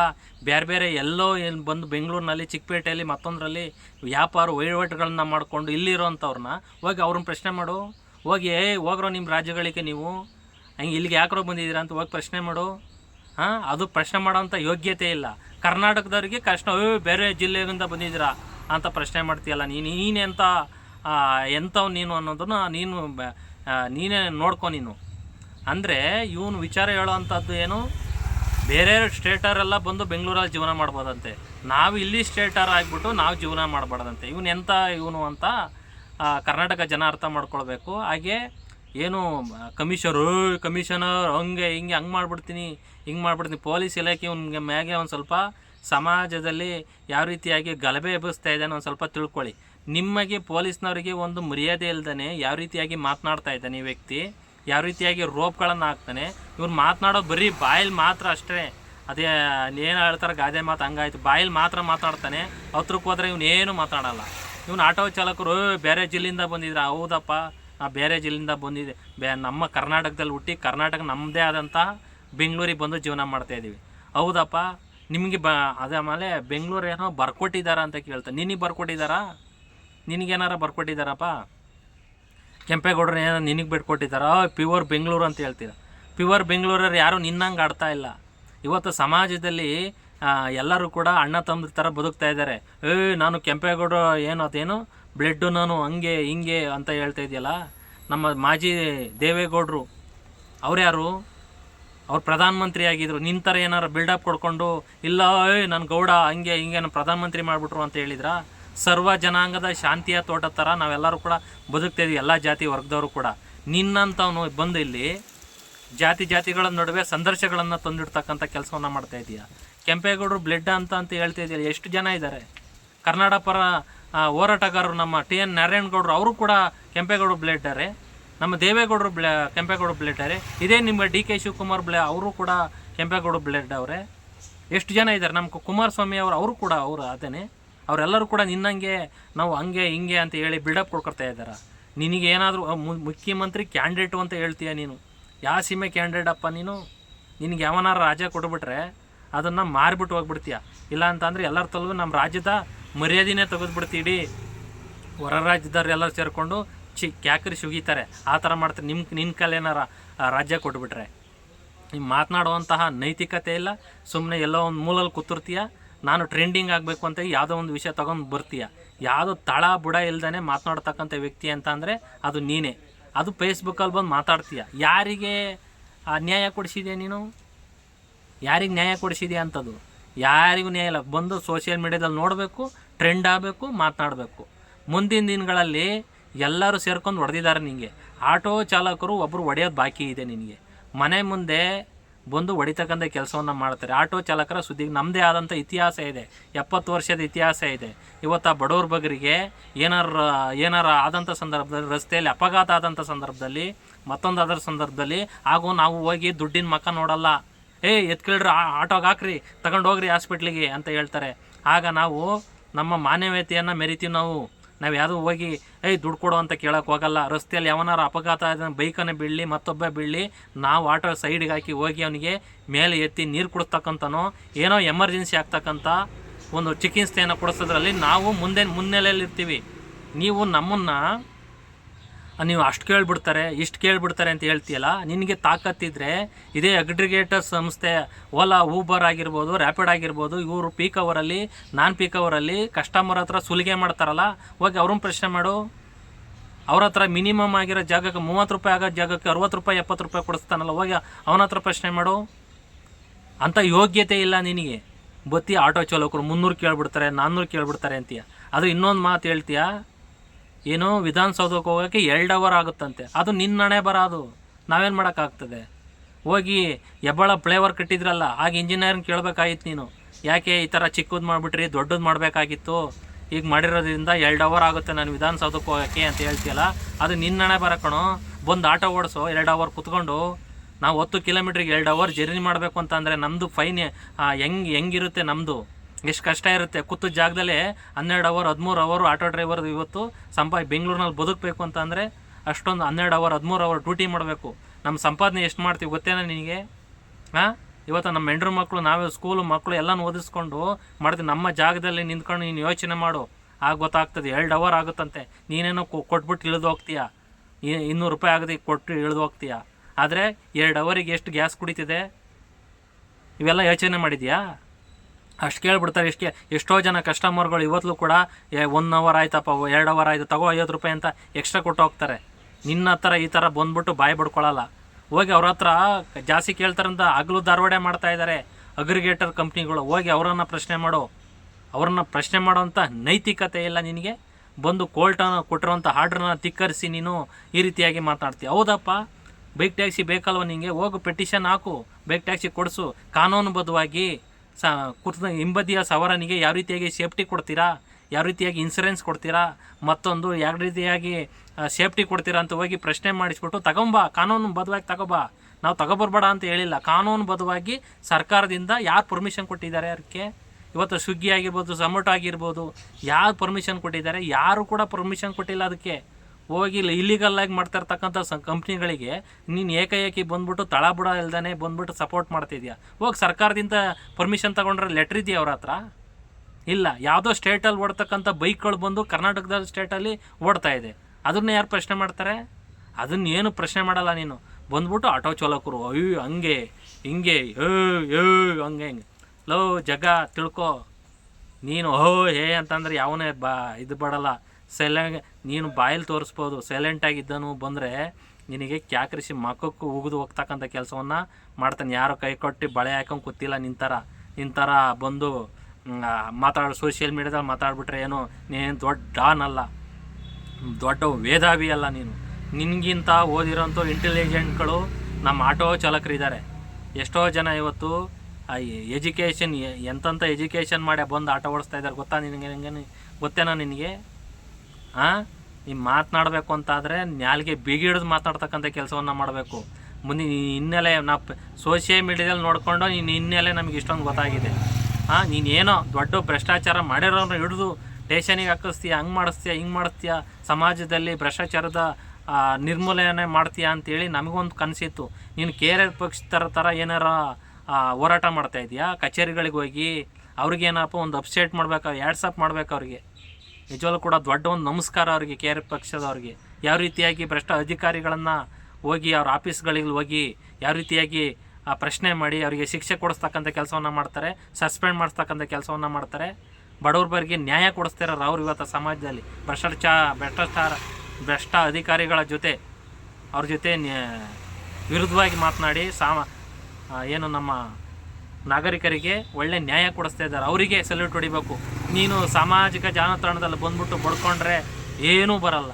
ಬೇರೆ ಬೇರೆ ಎಲ್ಲೋ ಏನು ಬಂದು ಬೆಂಗಳೂರಿನಲ್ಲಿ, ಚಿಕ್ಕಪೇಟೆಯಲ್ಲಿ, ಮತ್ತೊಂದರಲ್ಲಿ ವ್ಯಾಪಾರ ವಹಿವಾಟುಗಳನ್ನ ಮಾಡಿಕೊಂಡು ಇಲ್ಲಿರೋಂಥವ್ರನ್ನ, ಹೋಗಿ ಅವ್ರನ್ನ ಪ್ರಶ್ನೆ ಮಾಡು. ಹೋಗಿ, ಏ, ಹೋಗ್ರೋ ನಿಮ್ಮ ರಾಜ್ಯಗಳಿಗೆ ನೀವು. ಹಂಗೆ ಇಲ್ಲಿಗೆ ಯಾಕ್ರೋ ಬಂದಿದ್ದೀರಾ? ಅಂತ ಹೋಗಿ ಪ್ರಶ್ನೆ ಮಾಡು. ಹಾಂ, ಅದು ಪ್ರಶ್ನೆ ಮಾಡೋವಂಥ ಯೋಗ್ಯತೆ ಇಲ್ಲ. ಕರ್ನಾಟಕದವ್ರಿಗೆ ಕಷ್ಟ ಬೇರೆ ಜಿಲ್ಲೆಯಿಂದ ಬಂದಿದ್ದೀರಾ ಅಂತ ಪ್ರಶ್ನೆ ಮಾಡ್ತೀಯಲ್ಲ, ನೀನು ನೀನೆಂತ ಎಂಥವ್ ನೀನು ಅನ್ನೋದನ್ನ ನೀನು ನೀನೇ ನೋಡ್ಕೊ ನೀನು. ಅಂದರೆ ಇವನು ವಿಚಾರ ಹೇಳೋವಂಥದ್ದು ಏನು? ಬೇರೆ ಸ್ಟೇಟರೆಲ್ಲ ಬಂದು ಬೆಂಗಳೂರಲ್ಲಿ ಜೀವನ ಮಾಡ್ಬೋದಂತೆ. ನಾವು ಇಲ್ಲಿ ಸ್ಟೇಟರ್ ಆಗಿಬಿಟ್ಟು ನಾವು ಜೀವನ ಮಾಡಬಾರ್ದಂತೆ. ಇವನು ಎಂಥ ಇವನು ಅಂತ ಕರ್ನಾಟಕ ಜನ ಅರ್ಥ ಮಾಡ್ಕೊಳ್ಬೇಕು. ಹಾಗೆ ಏನು ಕಮಿಷರು ಕಮಿಷನರ್, ಹಂಗೆ, ಹಿಂಗೆ, ಹಂಗೆ ಮಾಡ್ಬಿಡ್ತೀನಿ. ಹಿಂಗೆ ಮಾಡ್ಬಿಡ್ತೀನಿ. ಪೊಲೀಸ್ ಇಲಾಖೆ ಇವ್ನಿಗೆ ಮ್ಯಾಗೆ ಒಂದು ಸ್ವಲ್ಪ ಸಮಾಜದಲ್ಲಿ ಯಾವ ರೀತಿಯಾಗಿ ಗಲಭೆ ಎಬ್ಬಿಸ್ತಾ ಇದ್ದಾನೆ ಒಂದು ಸ್ವಲ್ಪ ತಿಳ್ಕೊಳ್ಳಿ. ನಿಮಗೆ ಪೊಲೀಸ್ನವರಿಗೆ ಒಂದು ಮರ್ಯಾದೆ ಇಲ್ದೇ ಯಾವ ರೀತಿಯಾಗಿ ಮಾತನಾಡ್ತಾ ಇದ್ದಾನೆ ಈ ವ್ಯಕ್ತಿ ಯಾವ ರೀತಿಯಾಗಿ ರೋಪ್ಗಳನ್ನು ಹಾಕ್ತಾನೆ ಇವ್ರು ಮಾತನಾಡೋ ಬರೀ ಬಾಯಲ್ಲಿ ಮಾತ್ರ ಅಷ್ಟೇ. ಅದೇ ಏನು ಹೇಳ್ತಾರೆ ಗಾದೆ ಮಾತು ಹಂಗಾಯ್ತು. ಬಾಯಲ್ಲಿ ಮಾತ್ರ ಮಾತಾಡ್ತಾನೆ ಹತ್ರಕ್ಕೆ ಹೋದ್ರೆ ಇವ್ನು ಏನು ಮಾತಾಡಲ್ಲ ಇವನು ಆಟೋ ಚಾಲಕರು "ಏ, ಬೇರೆ ಜಿಲ್ಲೆಯಿಂದ ಬಂದಿದ್ರೆ. ಹೌದಪ್ಪ ಬೇರೆ ಜಿಲ್ಲೆಯಿಂದ ಬಂದಿದೆ ಬೇ ನಮ್ಮ ಕರ್ನಾಟಕದಲ್ಲಿ ಹುಟ್ಟಿ ಕರ್ನಾಟಕ ನಮ್ಮದೇ ಆದಂಥ ಬೆಂಗಳೂರಿಗೆ ಬಂದು ಜೀವನ ಮಾಡ್ತಾ ಇದ್ದೀವಿ. ಹೌದಪ್ಪ, ನಿಮಗೆ ಬ ಅದಾದ್ಮೇಲೆ ಬೆಂಗಳೂರು ಏನೋ ಬರ್ಕೊಟ್ಟಿದ್ದಾರಾ ಅಂತ ಕೇಳ್ತಾ, ನಿನಗೆ ಬರ್ಕೊಟ್ಟಿದ್ದಾರಾ? ನಿನಗೇನಾರ ಬರ್ಕೊಟ್ಟಿದ್ದಾರಪ್ಪ? ಕೆಂಪೇಗೌಡರು ಏನೋ ನಿನಗೆ ಬಿಟ್ಕೊಟ್ಟಿದ್ದಾರ? ಪ್ಯೂರ್ ಬೆಂಗಳೂರು ಅಂತ ಹೇಳ್ತೀರ. ಪ್ಯೂರ್ ಬೆಂಗಳೂರವ್ರು ಯಾರು ನಿನ್ನಂಗೆ ಆಡ್ತಾ ಇಲ್ಲ. ಇವತ್ತು ಸಮಾಜದಲ್ಲಿ ಎಲ್ಲರೂ ಕೂಡ ಅಣ್ಣ ತಮ್ಮದ ಥರ ಬದುಕ್ತಾ ಇದ್ದಾರೆ. ಏ, ನಾನು ಕೆಂಪೇಗೌಡ್ರು ಏನು, ಅದೇನು? ಬ್ಲಡ್ಡು ನಾನು ಹಂಗೆ, ಹಿಂಗೆ ಅಂತ ಹೇಳ್ತಾ ಇದೆಯಲ್ಲ? ನಮ್ಮ ಮಾಜಿ ದೇವೇಗೌಡರು ಅವ್ರು ಯಾರು ಅವ್ರು ಪ್ರಧಾನಮಂತ್ರಿ ಆಗಿದ್ರು ಥರ ಏನಾರು ಬಿಲ್ಡಪ್ ಕೊಡ್ಕೊಂಡು, ಇಲ್ಲ, ಏಯ್ ನನ್ನ ಗೌಡ ಹಂಗೆ ಹಿಂಗೆ ನಾನು ಪ್ರಧಾನಮಂತ್ರಿ ಮಾಡಿಬಿಟ್ರು ಅಂತ ಹೇಳಿದ್ರ? ಸರ್ವ ಜನಾಂಗದ ಶಾಂತಿಯ ತೋಟ ಥರ ನಾವೆಲ್ಲರೂ ಕೂಡ ಬದುಕ್ತಾ ಇದೀವಿ, ಎಲ್ಲ ಜಾತಿ ವರ್ಗದವರು ಕೂಡ. ನಿನ್ನಂಥವನು ಬಂದು ಇಲ್ಲಿ ಜಾತಿ ಜಾತಿಗಳ ನಡುವೆ ಸಂದರ್ಶಗಳನ್ನು ತಂದಿಡ್ತಕ್ಕಂಥ ಕೆಲಸವನ್ನು ಮಾಡ್ತಾ ಇದೀಯ? ಕೆಂಪೇಗೌಡರು ಬ್ಲೆಡ್ ಅಂತ ಅಂತ ಹೇಳ್ತಾ ಇದೆಯಲ್ಲ, ಎಷ್ಟು ಜನ ಇದ್ದಾರೆ ಕರ್ನಾಟಕ ಪರ ಹೋರಾಟಗಾರರು ನಮ್ಮ ಟಿ ಎನ್ ನಾರಾಯಣಗೌಡರು ಅವರು ಕೂಡ ಕೆಂಪೇಗೌಡರು ಬ್ಲೆಡ್ಡರೆ ನಮ್ಮ ದೇವೇಗೌಡರು ಬ್ಲೆ ಕೆಂಪೇಗೌಡರು ಬ್ಲೆಡ್ಡರೆ ಇದೇ ನಿಮ್ಮ ಡಿ ಕೆ ಶಿವಕುಮಾರ್ ಬ್ಲೆ, ಅವರು ಕೂಡ ಕೆಂಪೇಗೌಡರು ಬ್ಲೇಡ್ ಅವರೇ. ಎಷ್ಟು ಜನ ಇದ್ದಾರೆ? ನಮ್ಮ ಕುಮಾರಸ್ವಾಮಿ ಅವರು ಅವರು ಕೂಡ ಅವರು ಅದೇನೆ. ಅವರೆಲ್ಲರೂ ಕೂಡ ನಿನ್ನಂಗೆ ನಾವು ಹಂಗೆ, ಹಿಂಗೆ ಅಂತ ಹೇಳಿ ಬಿಲ್ಡಪ್ ಕೊಡ್ಕೊಡ್ತಾ ಇದ್ದಾರೆ? ನಿನಗೆ ಏನಾದರೂ ಮುಖ್ಯಮಂತ್ರಿ ಕ್ಯಾಂಡಿಡೇಟು ಅಂತ ಹೇಳ್ತೀಯ ನೀನು? ಯಾವ ಸೀಮೆ ಕ್ಯಾಂಡಿಡೇಟ್ ಅಪ್ಪ ನೀನು? ನಿನಗೆ ಯಾವನಾರು ರಾಜ್ಯ ಕೊಟ್ಬಿಟ್ರೆ ಅದನ್ನು ಮಾರಿಬಿಟ್ಟು ಹೋಗ್ಬಿಡ್ತೀಯ. ಇಲ್ಲ ಅಂತಂದರೆ ಎಲ್ಲರ ತಲುಗು ನಮ್ಮ ರಾಜ್ಯದ ಮರ್ಯಾದೆನೇ ತೆಗೆದುಬಿಡ್ತೀಡಿ ಹೊರ ರಾಜ್ಯದವ್ರು ಎಲ್ಲರೂ ಸೇರಿಕೊಂಡು ಚಿ ಕ್ಯಾಕರಿ ಸುಗಿತಾರೆ ಆ ಥರ ಮಾಡ್ತಾರೆ. ನಿಮ್ಮ ನಿನ್ನ ಕಲೆನಾರ ರಾಜ್ಯ ಕೊಟ್ಬಿಟ್ರೆ. ನೀವು ಮಾತನಾಡುವಂತಹ ನೈತಿಕತೆ ಇಲ್ಲ ಸುಮ್ಮನೆ ಎಲ್ಲೋ ಒಂದು ಮೂಲಲ್ಲಿ ಕೂತಿರ್ತೀಯ, ನಾನು ಟ್ರೆಂಡಿಂಗ್ ಆಗಬೇಕು ಅಂತ ಯಾವುದೋ ಒಂದು ವಿಷಯ ತೊಗೊಂಡು ಬರ್ತೀಯ. ಯಾವುದೋ ತಳ ಬುಡ ಇಲ್ದೇ ಮಾತನಾಡ್ತಕ್ಕಂಥ ವ್ಯಕ್ತಿ ಅಂತ ಅಂದರೆ ಅದು ನೀನೇ. ಅದು ಫೇಸ್ಬುಕ್ಕಲ್ಲಿ ಬಂದು ಮಾತಾಡ್ತೀಯ. ಯಾರಿಗೆ ನ್ಯಾಯ ಕೊಡಿಸಿದ್ಯಾ ನೀನು? ಯಾರಿಗೆ ನ್ಯಾಯ ಕೊಡಿಸಿದ್ಯಾ ಅಂತದು? ಯಾರಿಗೂ ನ್ಯಾಯ ಇಲ್ಲ. ಬಂದು ಸೋಷಿಯಲ್ ಮೀಡ್ಯಾದಲ್ಲಿ ನೋಡಬೇಕು ಟ್ರೆಂಡ್ ಆಗಬೇಕು, ಮಾತನಾಡಬೇಕು. ಮುಂದಿನ ದಿನಗಳಲ್ಲಿ ಎಲ್ಲರೂ ಸೇರ್ಕೊಂಡು ಹೊಡೆದಿದ್ದಾರೆ ನಿನಗೆ ಆಟೋ ಚಾಲಕರು ಒಬ್ಬರು ಹೊಡೆಯೋದು ಬಾಕಿ ಇದೆ ನಿನಗೆ. ಮನೆ ಮುಂದೆ ಬಂದು ಹೊಡಿತಕ್ಕಂಥ ಕೆಲಸವನ್ನು ಮಾಡ್ತಾರೆ. ಆಟೋ ಚಾಲಕರ ಸುದ್ದಿಗೆ ನಮ್ಮದೇ ಆದಂಥ ಇತಿಹಾಸ ಇದೆ. ಎಪ್ಪತ್ತು ವರ್ಷದ ಇತಿಹಾಸ ಇದೆ. ಇವತ್ತು ಆ ಬಡವ್ರ ಬಗ್ಗರಿಗೆ ಏನಾರ ಏನಾರ ಆದಂಥ ಸಂದರ್ಭದಲ್ಲಿ, ರಸ್ತೆಯಲ್ಲಿ ಅಪಘಾತ ಆದಂಥ ಸಂದರ್ಭದಲ್ಲಿ, ಮತ್ತೊಂದು ಅದರ ಸಂದರ್ಭದಲ್ಲಿ, ಹಾಗೂ ನಾವು ಹೋಗಿ ದುಡ್ಡಿನ ಮಕ್ಕ ನೋಡಲ್ಲ. ಏ, ಎತ್ಕೇಳ್ರಿ ಆಟೋಗೆ ಹಾಕ್ರಿ ತಗೊಂಡು ಹೋಗ್ರಿ ಹಾಸ್ಪಿಟ್ಲಿಗೆ ಅಂತ ಹೇಳ್ತಾರೆ. ಆಗ ನಾವು ನಮ್ಮ ಮಾನವೀಯತೆಯನ್ನು ಮೆರಿತೀವಿ ನಾವು. ನಾವು ಯಾವುದೋ ಹೋಗಿ, ಏಯ್, ದುಡ್ಡು ಕೊಡು ಅಂತ ಕೇಳೋಕೆ ಹೋಗಲ್ಲ. ರಸ್ತೆಯಲ್ಲಿ ಯಾವನಾರು ಅಪಘಾತ ಆದ ಬೈಕನ್ನು ಬೀಳಲಿ, ಮತ್ತೊಬ್ಬ ಬೀಳಲಿ, ನಾವು ಆಟೋ ಸೈಡ್ಗೆ ಹಾಕಿ ಹೋಗಿ ಅವನಿಗೆ ಮೇಲೆ ಎತ್ತಿ ನೀರು ಕುಡಿಸ್ತಕ್ಕಂಥನೋ, ಏನೋ ಎಮರ್ಜೆನ್ಸಿ ಆಗ್ತಕ್ಕಂಥ ಒಂದು ಚಿಕಿತ್ಸೆಯನ್ನು ಕೊಡಿಸೋದ್ರಲ್ಲಿ ನಾವು ಮುಂದೆ, ಮುನ್ನೆಲೆಯಲ್ಲಿರ್ತೀವಿ. ನೀವು ನಮ್ಮನ್ನು ನೀವು ಅಷ್ಟು ಕೇಳಿಬಿಡ್ತಾರೆ, ಇಷ್ಟು ಕೇಳಿಬಿಡ್ತಾರೆ ಅಂತ ಹೇಳ್ತೀಯಲ್ಲ, ನಿನಗೆ ತಾಕತ್ತಿದ್ರೆ ಇದೇ ಅಗ್ರಿಗೇಟರ್ ಸಂಸ್ಥೆ, ಓಲಾ ಊಬರ್ ಆಗಿರ್ಬೋದು ರ್ಯಾಪಿಡ್ ಆಗಿರ್ಬೋದು, ಇವರು ಪೀಕ್ ಅವರಲ್ಲಿ ನಾನ್ ಪೀಕ್ ಅವರಲ್ಲಿ ಕಸ್ಟಮರ್ ಹತ್ರ ಸುಲಿಗೆ ಮಾಡ್ತಾರಲ್ಲ, ಹೋಗಿ ಅವ್ರನ್ನ ಪ್ರಶ್ನೆ ಮಾಡು. ಅವ್ರ ಹತ್ರ ಮಿನಿಮಮ್ ಆಗಿರೋ ಜಾಗಕ್ಕೆ ಮೂವತ್ತು ರೂಪಾಯಿ ಆಗೋ ಜಾಗಕ್ಕೆ ಅರವತ್ತು ರೂಪಾಯಿ, ಎಪ್ಪತ್ತು ರೂಪಾಯಿ ಕೊಡಿಸ್ತಾನಲ್ಲ, ಹೋಗಿ ಅವನ ಹತ್ರ ಪ್ರಶ್ನೆ ಮಾಡು. ಅಂಥ ಯೋಗ್ಯತೆ ಇಲ್ಲ ನಿನಗೆ. ಬತ್ತಿ ಆಟೋ ಚಾಲಕರು ಮುನ್ನೂರು ಕೇಳ್ಬಿಡ್ತಾರೆ, ನಾನ್ನೂರು ಕೇಳ್ಬಿಡ್ತಾರೆ ಅಂತೀಯ. ಅದು ಇನ್ನೊಂದು ಮಾತು ಹೇಳ್ತೀಯಾ? ಏನು ವಿಧಾನಸೌಧಕ್ಕೆ ಹೋಗೋಕ್ಕೆ ಎರಡು ಅವರ್ ಆಗುತ್ತಂತೆ. ಅದು ನಿನ್ನ ಹಣೆ ಬರ ಅದು. ನಾವೇನು ಮಾಡೋಕ್ಕಾಗ್ತದೆ? ಹೋಗಿ ಹೆಬ್ಬಾಳ ಫ್ಲೇವರ್ ಕಟ್ಟಿದ್ರಲ್ಲ, ಆಗ ಇಂಜಿನಿಯರಿಂಗ್ ಕೇಳಬೇಕಾಗಿತ್ತು ನೀನು. ಯಾಕೆ ಈ ಥರ ಚಿಕ್ಕದು ಮಾಡಿಬಿಟ್ರಿ, ದೊಡ್ಡದು ಮಾಡಬೇಕಾಗಿತ್ತು? ಈಗ ಮಾಡಿರೋದ್ರಿಂದ ಎರಡು ಅವರ್ ಆಗುತ್ತೆ ನಾನು ವಿಧಾನಸೌಧಕ್ಕೆ ಹೋಗೋಕ್ಕೆ ಅಂತ ಹೇಳ್ತೀಯಲ್ಲ, ಅದು ನಿನ್ನ ಹಣೆ ಬರ ಕಣೋ. ಬಂದು ಆಟೋ ಓಡಿಸೋ, ಎರಡು ಅವರ್ ಕುತ್ಕೊಂಡು, ನಾವು ಹತ್ತು ಕಿಲೋಮೀಟ್ರಿಗೆ ಎರಡು ಅವರ್ ಜರ್ನಿ ಮಾಡಬೇಕು ಅಂತಂದರೆ ನಮ್ಮದು ಫೈನ್ ಹೆಂಗೆ, ಹೆಂಗಿರುತ್ತೆ ನಮ್ಮದು ಎಷ್ಟು ಕಷ್ಟ ಇರುತ್ತೆ. ಕೂತು ಜಾಗದಲ್ಲಿ ಹನ್ನೆರಡು ಅವರ್ ಹದಿಮೂರು ಅವರು ಆಟೋ ಡ್ರೈವರ್ ಇವತ್ತು ಸಂಪಾ ಬೆಂಗಳೂರಿನಲ್ಲಿ ಬದುಕಬೇಕು ಅಂತ ಅಂದರೆ ಅಷ್ಟೊಂದು ಹನ್ನೆರಡು ಅವರ್ ಹದಿಮೂರು ಅವರ್ ಡ್ಯೂಟಿ ಮಾಡಬೇಕು. ನಮ್ಮ ಸಂಪಾದನೆ ಎಷ್ಟು ಮಾಡ್ತೀವಿ ಗೊತ್ತೇನ ನಿನಗೆ? ಹಾಂ ಇವತ್ತು ನಮ್ಮ ಹೆಂಡ್ರು ಮಕ್ಕಳು ನಾವೇ ಸ್ಕೂಲು ಮಕ್ಕಳು ಎಲ್ಲನೂ ಓದಿಸ್ಕೊಂಡು ಮಾಡ್ತೀವಿ. ನಮ್ಮ ಜಾಗದಲ್ಲಿ ನಿಂತ್ಕೊಂಡು ನೀನು ಯೋಚನೆ ಮಾಡು. ಆಗ ಗೊತ್ತಾಗ್ತದೆ, ಎರಡು ಅವರ್ ಆಗುತ್ತಂತೆ. ನೀನೇನೋ ಕೊಟ್ಬಿಟ್ಟು ಇಳಿದು ಹೋಗ್ತೀಯಾ? ಇನ್ನೂರು ರೂಪಾಯಿ ಆಗದೆ ಕೊಟ್ಟು ಇಳಿದು ಹೋಗ್ತೀಯ? ಆದರೆ ಎರಡು ಅವರಿಗೆ ಎಷ್ಟು ಗ್ಯಾಸ್ ಕುಡಿತಿದೆ? ಇವೆಲ್ಲ ಯೋಚನೆ ಮಾಡಿದ್ಯಾ? ಅಷ್ಟು ಕೇಳಿಬಿಡ್ತಾರೆ ಎಷ್ಟು ಎಷ್ಟೋ ಜನ ಕಸ್ಟಮರ್ಗಳು ಇವತ್ತಲೂ ಕೂಡ ಒನ್ ಅವರ್ ಆಯ್ತಪ್ಪ, ಎರಡು ಅವರ್ ಆಯಿತು, ತಗೋ ಐವತ್ತು ರೂಪಾಯಿ ಅಂತ ಎಕ್ಸ್ಟ್ರಾ ಕೊಟ್ಟು ಹೋಗ್ತಾರೆ. ನಿನ್ನ ಹತ್ರ ಈ ಥರ ಬಂದ್ಬಿಟ್ಟು ಬಾಯಿ ಬಿಡ್ಕೊಳ್ಳಲ್ಲ ಹೋಗಿ ಅವ್ರ ಹತ್ರ ಜಾಸ್ತಿ ಕೇಳ್ತಾರಂತ ಹಗಲು ಧಾರವಾಡೆ ಮಾಡ್ತಾ ಇದ್ದಾರೆ ಅಗ್ರಿಗೇಟರ್ ಕಂಪ್ನಿಗಳು ಹೋಗಿ ಅವರನ್ನು ಪ್ರಶ್ನೆ ಮಾಡು. ಅವ್ರನ್ನ ಪ್ರಶ್ನೆ ಮಾಡೋವಂಥ ನೈತಿಕತೆ ಇಲ್ಲ ನಿನಗೆ. ಬಂದು ಕೋರ್ಟನ್ನು ಕೊಟ್ಟಿರೋಂಥ ಆರ್ಡ್ರನ್ನ ತಿಕ್ಕರಿಸಿ ನೀನು ಈ ರೀತಿಯಾಗಿ ಮಾತಾಡ್ತೀಯ ಹೌದಪ್ಪ ಬೈಕ್ ಟ್ಯಾಕ್ಸಿ ಬೇಕಲ್ವ ನಿನಗೆ ಹೋಗು ಪೆಟಿಷನ್ ಹಾಕು. ಬೈಕ್ ಟ್ಯಾಕ್ಸಿ ಕೊಡಿಸು. ಕಾನೂನುಬದ್ಧವಾಗಿ ಸ ಕುರ್ತ ಹಿಂಬದಿಯ ಸವಾರನಿಗೆ ಯಾವ ರೀತಿಯಾಗಿ ಸೇಫ್ಟಿ ಕೊಡ್ತೀರಾ? ಯಾವ ರೀತಿಯಾಗಿ ಇನ್ಸೂರೆನ್ಸ್ ಕೊಡ್ತೀರಾ? ಮತ್ತೊಂದು, ಯಾವ ರೀತಿಯಾಗಿ ಸೇಫ್ಟಿ ಕೊಡ್ತೀರಾ ಅಂತ ಹೋಗಿ ಪ್ರಶ್ನೆ ಮಾಡಿಸ್ಬಿಟ್ಟು ತಗೊಂಬಾ, ಕಾನೂನು ಬದ್ಧವಾಗಿ ತಗೋಬಾ. ನಾವು ತಗೊಬರ್ಬೇಡ ಅಂತ ಹೇಳಿಲ್ಲ. ಕಾನೂನು ಕಾನೂನುಬದ್ಧವಾಗಿ ಸರ್ಕಾರದಿಂದ ಯಾರು ಪರ್ಮಿಷನ್ ಕೊಟ್ಟಿದ್ದಾರೆ ಅದಕ್ಕೆ? ಇವತ್ತು ಸ್ವಿಗ್ಗಿ ಆಗಿರ್ಬೋದು ಝೊಮೊಟೊ ಆಗಿರ್ಬೋದು, ಯಾರು ಪರ್ಮಿಷನ್ ಕೊಟ್ಟಿದ್ದಾರೆ? ಯಾರು ಕೂಡ ಪರ್ಮಿಷನ್ ಕೊಟ್ಟಿಲ್ಲ ಅದಕ್ಕೆ. ಹೋಗಿ ಇಲ್ಲಿಗಲ್ ಆಗಿ ಮಾಡ್ತಾ ಇರ್ತಕ್ಕಂಥ ಸ ಕಂಪ್ನಿಗಳಿಗೆ ನೀನು ಏಕಾಏಕಿ ಬಂದ್ಬಿಟ್ಟು ತಳಬುಡ ಇಲ್ದೇ ಬಂದ್ಬಿಟ್ಟು ಸಪೋರ್ಟ್ ಮಾಡ್ತಿದ್ಯಾ? ಹೋಗಿ ಸರ್ಕಾರದಿಂದ ಪರ್ಮಿಷನ್ ತಗೊಂಡ್ರೆ ಲೆಟ್ರ್ ಇದೆಯಾ ಅವ್ರ ಹತ್ರ? ಇಲ್ಲ, ಯಾವುದೋ ಸ್ಟೇಟಲ್ಲಿ ಓಡ್ತಕ್ಕಂಥ ಬೈಕ್ಗಳು ಬಂದು ಕರ್ನಾಟಕದ ಸ್ಟೇಟಲ್ಲಿ ಓಡ್ತಾ ಇದೆ. ಅದನ್ನ ಯಾರು ಪ್ರಶ್ನೆ ಮಾಡ್ತಾರೆ? ಅದನ್ನ ಏನು ಪ್ರಶ್ನೆ ಮಾಡಲ್ಲ ನೀನು. ಬಂದ್ಬಿಟ್ಟು ಆಟೋ ಚಾಲಕರು, ಅಯ್ಯೋ, ಹಂಗೆ, ಹಿಂಗೆ ಏ ಹಂಗೆ, ಹಿಂಗೆ. ಲೋ ಜಗ ತಿಳ್ಕೊ. ನೀನು ಓ ಹೇ, ಅಂತಂದ್ರೆ ಯಾವನೇ ಬಾ ಇದು ಬಡಲ್ಲ ಸೈಲೆಂಟ್ ನೀನು ಬಾಯಲ್ಲಿ ತೋರಿಸ್ಬೋದು ಸೈಲೆಂಟಾಗಿದ್ದನು ಬಂದರೆ ನಿನಗೆ ಕ್ಯಾಕರಿಸಿ ಮಕ್ಕಕ್ಕೂ ಉಗಿದು ಹೋಗ್ತಕ್ಕಂಥ ಕೆಲಸವನ್ನು ಮಾಡ್ತಾನೆ. ಯಾರು ಕೈ ಕೊಟ್ಟು ಬಳೆ ಹಾಕೊಂಡು ಕೂತಿಲ್ಲ ನಿಂತರ. ನಿಂತರ ಬಂದು ಮಾತಾಡೋ ಸೋಷಿಯಲ್ ಮೀಡ್ಯಾದಲ್ಲಿ ಮಾತಾಡ್ಬಿಟ್ರೆ ಏನು, ನೀನು ದೊಡ್ಡ ಡಾನ್ ಅಲ್ಲ ದೊಡ್ಡ ವೇದಾವಿ ಅಲ್ಲ ನೀನು. ನಿನಗಿಂತ ಓದಿರೋಂಥ ಇಂಟೆಲಿಜೆಂಟ್ಗಳು ನಮ್ಮ ಆಟೋ ಚಾಲಕರಿದ್ದಾರೆ. ಎಷ್ಟೋ ಜನ ಇವತ್ತು ಎಜುಕೇಷನ್ ಎಂತಂತ ಎಜುಕೇಷನ್ ಮಾಡಿ ಬಂದು ಆಟೋ ಓಡಿಸ್ತಾ ಇದ್ದಾರೆ. ಗೊತ್ತಾ ನಿನಗೆ ಹೆಂಗೆ ಗೊತ್ತೇನಾ ನಿನಗೆ? ಹಾಂ ನೀವು ಮಾತನಾಡಬೇಕು ಅಂತಾದರೆ ನಾಲ್ಗೆ ಬಿಗಿ ಹಿಡಿದು ಮಾತಾಡ್ತಕ್ಕಂಥ ಕೆಲಸವನ್ನು ಮಾಡಬೇಕು. ಮುಂದೆ ಹಿನ್ನೆಲೆ ನಾ ಸೋಷಿಯಲ್ ಮೀಡಿಯಾದಲ್ಲಿ ನೋಡಿಕೊಂಡು ನೀನು ಹಿನ್ನೆಲೆ ನಮಗೆ ಇಷ್ಟೊಂದು ಗೊತ್ತಾಗಿದೆ. ಹಾಂ ನೀನೇನೋ ದೊಡ್ಡ ಭ್ರಷ್ಟಾಚಾರ ಮಾಡಿರೋರನ್ನ ಹಿಡಿದು ಟೇಷನಿಗೆ ಹಾಕಿಸ್ತೀಯ, ಹಂಗೆ ಮಾಡಿಸ್ತೀಯ, ಹಿಂಗೆ ಮಾಡಿಸ್ತೀಯ, ಸಮಾಜದಲ್ಲಿ ಭ್ರಷ್ಟಾಚಾರದ ನಿರ್ಮೂಲನೆ ಮಾಡ್ತೀಯ ಅಂತೇಳಿ ನಮಗೊಂದು ಕನಸಿತ್ತು. ನೀನು ಕೆ ಪಕ್ಷ ಥರ ಥರ ಏನಾರ ಹೋರಾಟ ಮಾಡ್ತಾ ಇದೆಯಾ? ಕಚೇರಿಗಳಿಗೆ ಹೋಗಿ ಅವ್ರಿಗೇನಪ್ಪ ಒಂದು ಅಪ್ಸೆಟ್ ಮಾಡ್ಬೇಕು ಆ್ಯಡ್ಸಪ್ ಮಾಡ್ಬೇಕು ಅವ್ರಿಗೆ? ನಿಜವಾಗ್ಲೂ ಕೂಡ ದೊಡ್ಡ ಒಂದು ನಮಸ್ಕಾರ ಅವರಿಗೆ ಕೆ ಆರ್ ಪಕ್ಷದವ್ರಿಗೆ. ಯಾವ ರೀತಿಯಾಗಿ ಭ್ರಷ್ಟ ಅಧಿಕಾರಿಗಳನ್ನು ಹೋಗಿ ಅವ್ರ ಆಫೀಸ್ಗಳಿಗೆ ಹೋಗಿ ಯಾವ ರೀತಿಯಾಗಿ ಆ ಪ್ರಶ್ನೆ ಮಾಡಿ ಅವರಿಗೆ ಶಿಕ್ಷೆ ಕೊಡಿಸ್ತಕ್ಕಂಥ ಕೆಲಸವನ್ನು ಮಾಡ್ತಾರೆ, ಸಸ್ಪೆಂಡ್ ಮಾಡಿಸ್ತಕ್ಕಂಥ ಕೆಲಸವನ್ನು ಮಾಡ್ತಾರೆ. ಬಡವ್ರ ಬಗ್ಗೆ ನ್ಯಾಯ ಕೊಡಿಸ್ತಿರೋರು ಅವ್ರು ಇವತ್ತು ಸಮಾಜದಲ್ಲಿ. ಭ್ರಷ್ಟಾಚಾರ ಭ್ರಷ್ಟಾಚಾರ, ಭ್ರಷ್ಟ ಅಧಿಕಾರಿಗಳ ಜೊತೆ ಅವ್ರ ಜೊತೆ ವಿರುದ್ಧವಾಗಿ ಮಾತನಾಡಿ ಸಾಮ ಏನು ನಮ್ಮ ನಾಗರಿಕರಿಗೆ ಒಳ್ಳೆ ನ್ಯಾಯ ಕೊಡಿಸ್ತಾ ಇದ್ದಾರೆ. ಅವರಿಗೆ ಸಲ್ಯೂಟ್ ಹೊಡಿಬೇಕು. ನೀನು ಸಾಮಾಜಿಕ ಜಾಲತಾಣದಲ್ಲಿ ಬಂದ್ಬಿಟ್ಟು ಬಡ್ಕೊಂಡ್ರೆ ಏನೂ ಬರಲ್ಲ.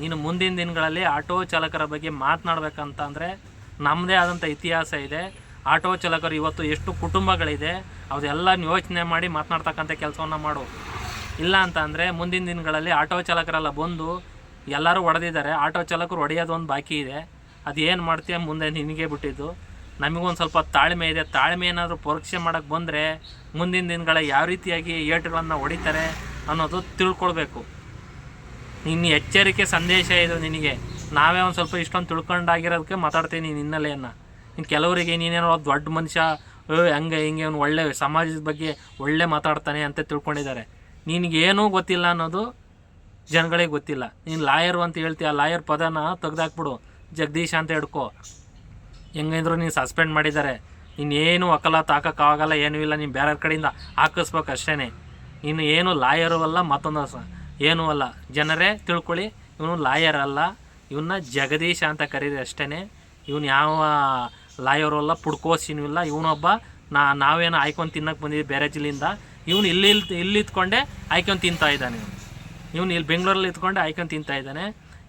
ನೀನು ಮುಂದಿನ ದಿನಗಳಲ್ಲಿ ಆಟೋ ಚಾಲಕರ ಬಗ್ಗೆ ಮಾತನಾಡ್ಬೇಕಂತ ಅಂದರೆ ನಮ್ಮದೇ ಆದಂಥ ಇತಿಹಾಸ ಇದೆ. ಆಟೋ ಚಾಲಕರು ಇವತ್ತು ಎಷ್ಟು ಕುಟುಂಬಗಳಿದೆ ಅದೆಲ್ಲ ಯೋಚನೆ ಮಾಡಿ ಮಾತನಾಡ್ತಕ್ಕಂಥ ಕೆಲಸವನ್ನು ಮಾಡು. ಇಲ್ಲ ಅಂತ ಅಂದರೆ ಮುಂದಿನ ದಿನಗಳಲ್ಲಿ ಆಟೋ ಚಾಲಕರೆಲ್ಲ ಬಂದು ಎಲ್ಲರೂ ಹೊಡೆದಿದ್ದಾರೆ ಆಟೋ ಚಾಲಕರು ಹೊಡೆಯೋದು ಒಂದು ಬಾಕಿ ಇದೆ. ಅದು ಏನು ಮಾಡ್ತೀಯ ಮುಂದೆ ನಿನಗೆ ಬಿಟ್ಟಿದ್ದು. ನಮಗೊಂದು ಸ್ವಲ್ಪ ತಾಳ್ಮೆ ಇದೆ. ತಾಳ್ಮೆ ಏನಾದರೂ ಪರೀಕ್ಷೆ ಮಾಡೋಕ್ಕೆ ಬಂದರೆ ಮುಂದಿನ ದಿನಗಳ ಯಾವ ರೀತಿಯಾಗಿ ಏಟುಗಳನ್ನು ಹೊಡಿತಾರೆ ಅನ್ನೋದು ತಿಳ್ಕೊಳ್ಬೇಕು. ನಿನ್ನ ಎಚ್ಚರಿಕೆ ಸಂದೇಶ ಇದು ನಿನಗೆ. ನಾವೇ ಒಂದು ಸ್ವಲ್ಪ ಇಷ್ಟೊಂದು ತಿಳ್ಕೊಂಡಾಗಿರೋದಕ್ಕೆ ಮಾತಾಡ್ತೀನಿ ಹಿನ್ನೆಲೆಯನ್ನು ಇನ್ನು ಕೆಲವರಿಗೆ ನೀನೇನೋ ದೊಡ್ಡ ಮನುಷ್ಯ ಹಂಗೆ, ಹಿಂಗೆ, ಅವ್ನು ಒಳ್ಳೆ ಸಮಾಜದ ಬಗ್ಗೆ ಒಳ್ಳೆ ಮಾತಾಡ್ತಾನೆ ಅಂತ ತಿಳ್ಕೊಂಡಿದ್ದಾರೆ. ನಿನಗೇನೂ ಗೊತ್ತಿಲ್ಲ ಅನ್ನೋದು ಜನಗಳಿಗೆ ಗೊತ್ತಿಲ್ಲ. ನೀನು ಲಾಯರು ಅಂತ ಹೇಳ್ತೀಯ, ಲಾಯರ್ ಪದನ ತೆಗ್ದಾಕ್ಬಿಡು. ಜಗದೀಶ್ ಅಂತ ಹಿಡ್ಕೊ. ಹೆಂಗಂದ್ರು ನೀನು ಸಸ್ಪೆಂಡ್ ಮಾಡಿದ್ದಾರೆ. ನೀನೇನು ವಕಾಲತ್ ಹಾಕೋಕ್ಕಾಗಲ್ಲ, ಏನೂ ಇಲ್ಲ, ನೀನು ಬೇರೆ ಕಡೆಯಿಂದ ಹಾಕಿಸ್ಬೇಕು ಅಷ್ಟೇ ನೀನು ಏನು ಲಾಯರು ಅಲ್ಲ, ಮತ್ತೊಂದು ಏನೂ ಅಲ್ಲ. ಜನರೇ, ತಿಳ್ಕೊಳ್ಳಿ, ಇವನು ಲಾಯರ್ ಅಲ್ಲ. ಇವನ್ನ ಜಗದೀಶ ಅಂತ ಕರೀರಿ ಅಷ್ಟೇ ಇವನು ಯಾವ ಲಾಯರು ಅಲ್ಲ, ಪುಡ್ಕೋಸಿನೂ ಇಲ್ಲ. ಇವನೊಬ್ಬ ನಾ, ನಾವೇನು ಆಯ್ಕೊಂಡು ತಿನ್ನಕ್ಕೆ ಬಂದಿದ್ದೀವಿ ಬೇರೆ ಜಿಲ್ಲೆಯಿಂದ. ಇವನು ಇಲ್ಲಿ ಇಲ್ಲಿ ಇತ್ಕೊಂಡೆ ಆಯ್ಕೊಂಡು ತಿಂತಾ ಇದ್ದಾನೆ ಇವನು. ಇವನು ಇಲ್ಲಿ ಬೆಂಗಳೂರಲ್ಲಿ ಇತ್ಕೊಂಡೆ ಆಯ್ಕೊಂಡು ತಿಂತಾ ಇದ್ದಾನೆ.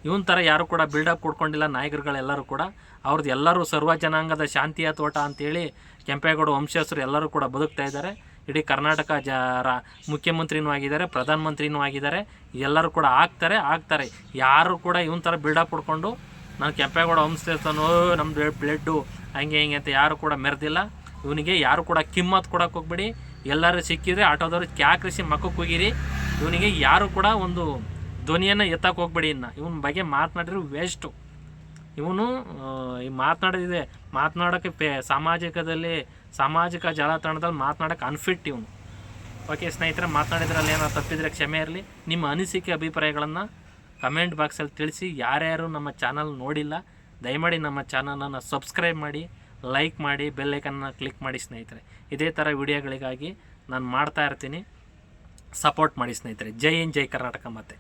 ಇವನ ಥರ ಯಾರು ಕೂಡ ಬಿಲ್ಡಪ್ ಕೊಡ್ಕೊಂಡಿಲ್ಲ ನಾಯಕರುಗಳೆಲ್ಲರೂ ಕೂಡ. ಅವ್ರದ್ದು ಎಲ್ಲರೂ ಸರ್ವ ಜನಾಂಗದ ಶಾಂತಿಯ ತೋಟ ಅಂತೇಳಿ ಕೆಂಪೇಗೌಡ ವಂಶಸ್ಥರು ಎಲ್ಲರೂ ಕೂಡ ಬದುಕ್ತಾ ಇದ್ದಾರೆ. ಇಡೀ ಕರ್ನಾಟಕ ಜ, ರಾ, ಮುಖ್ಯಮಂತ್ರಿನೂ ಆಗಿದ್ದಾರೆ, ಪ್ರಧಾನಮಂತ್ರಿನೂ ಆಗಿದ್ದಾರೆ. ಎಲ್ಲರೂ ಕೂಡ ಆಗ್ತಾರೆ ಆಗ್ತಾರೆ. ಯಾರು ಕೂಡ ಇವನ್ ಥರ ಬಿಲ್ಡಪ್ ಕೊಡ್ಕೊಂಡು ನಾನು ಕೆಂಪೇಗೌಡ ವಂಶಸ್ಥನೋ ನಮ್ಮ ಬ್ಲಡ್ಡು ಹಂಗೆ ಹಿಂಗೆ ಅಂತ ಯಾರು ಕೂಡ ಮೆರೆದಿಲ್ಲ. ಇವನಿಗೆ ಯಾರು ಕೂಡ ಕಿಮ್ಮತ್ ಕೊಡಕ್ಕೆ ಹೋಗ್ಬೇಡಿ. ಎಲ್ಲರೂ ಸಿಕ್ಕಿದ್ರೆ ಆಟೋದವ್ರು ಕ್ಯಾಕ್ರಿಸಿ ಮಕ್ಕಕ್ಕೆ ಹೋಗಿರಿ ಇವನಿಗೆ ಯಾರು ಕೂಡ ಒಂದು ಧ್ವನಿಯನ್ನು ಎತ್ತಕ್ಕೆ ಹೋಗ್ಬೇಡಿ ಇನ್ನು. ಇವನ ಬಗ್ಗೆ ಮಾತನಾಡಿರೋ ವೇಸ್ಟು ಇವನು ಈ ಮಾತನಾಡೋದಿದೆ. ಮಾತನಾಡೋಕ್ಕೆ ಪೇ, ಸಾಮಾಜಿಕದಲ್ಲಿ, ಸಾಮಾಜಿಕ ಜಾಲತಾಣದಲ್ಲಿ ಮಾತನಾಡೋಕ್ಕೆ ಅನ್ಫಿಟ್ ಇವನು. ಓಕೆ ಸ್ನೇಹಿತರೆ, ಮಾತನಾಡಿದ್ರಲ್ಲಿ ಏನೋ ತಪ್ಪಿದರೆ ಕ್ಷಮೆ ಇರಲಿ. ನಿಮ್ಮ ಅನಿಸಿಕೆ, ಅಭಿಪ್ರಾಯಗಳನ್ನು ಕಮೆಂಟ್ ಬಾಕ್ಸಲ್ಲಿ ತಿಳಿಸಿ. ಯಾರ್ಯಾರು ನಮ್ಮ ಚಾನಲ್ ನೋಡಿಲ್ಲ, ದಯಮಾಡಿ ನಮ್ಮ ಚಾನಲನ್ನು ಸಬ್ಸ್ಕ್ರೈಬ್ ಮಾಡಿ ಲೈಕ್ ಮಾಡಿ ಬೆಲ್ಲೈಕನ್ನ ಕ್ಲಿಕ್ ಮಾಡಿ ಸ್ನೇಹಿತರೆ. ಇದೇ ಥರ ವಿಡಿಯೋಗಳಿಗಾಗಿ ನಾನು ಮಾಡ್ತಾ ಇರ್ತೀನಿ. ಸಪೋರ್ಟ್ ಮಾಡಿ ಸ್ನೇಹಿತರೆ. ಜೈ ಹಿಂದ್, ಜೈ ಕರ್ನಾಟಕ ಮತ್ತೆ